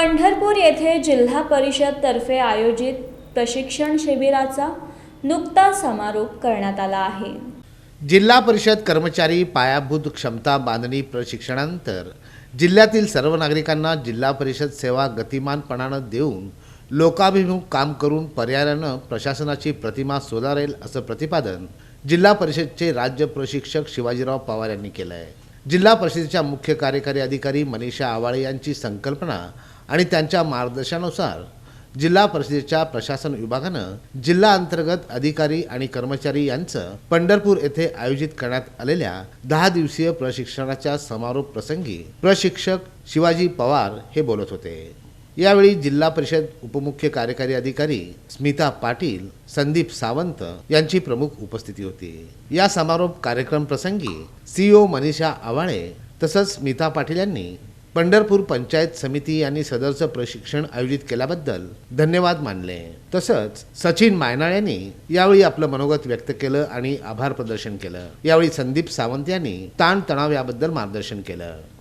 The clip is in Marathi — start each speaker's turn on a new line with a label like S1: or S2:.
S1: पंढरपूर येथे जिल्हा परिषद तर्फे आयोजित प्रशिक्षण शिबिराचा नुकताच समारोप करण्यात आला आहे.
S2: जिल्हा परिषद कर्मचारी पायाभूत क्षमता बांधणी प्रशिक्षणानंतर जिल्ह्यातील सर्व नागरिकांना जिल्हा परिषद सेवा गतिमानपणानं देऊन लोकाभिमुख काम करून पर्यायानं प्रशासनाची प्रतिमा सुधारेल असं प्रतिपादन जिल्हा परिषदचे राज्य प्रशिक्षक शिवाजीराव पवार यांनी केलं आहे जिल्हा परिषदेच्या मुख्य कार्यकारी अधिकारी मनीषा आवाळे यांची संकल्पना आणि त्यांच्या मार्गदर्शनानुसार जिल्हा परिषदेच्या प्रशासन विभागानं जिल्हा अंतर्गत अधिकारी आणि कर्मचारी यांचं पंढरपूर येथे आयोजित करण्यात आलेल्या दहा दिवसीय प्रशिक्षणाच्या समारोप प्रसंगी प्रशिक्षक शिवाजी पवार हे बोलत होते. यावेळी जिल्हा परिषद उपमुख्य कार्यकारी अधिकारी स्मिता पाटील संदीप सावंत यांची प्रमुख उपस्थिती होती. या समारोप कार्यक्रम प्रसंगी सीईओ मनीषा आवाळे तसंच स्मिता पाटील यांनी पंढरपूर पंचायत समिती यांनी सदरचं प्रशिक्षण आयोजित केल्याबद्दल धन्यवाद मानले. तसंच सचिन मायनाळ यांनी यावेळी आपलं मनोगत व्यक्त केलं आणि आभार प्रदर्शन केलं. यावेळी संदीप सावंत यांनी ताणतणाव याबद्दल मार्गदर्शन केलं.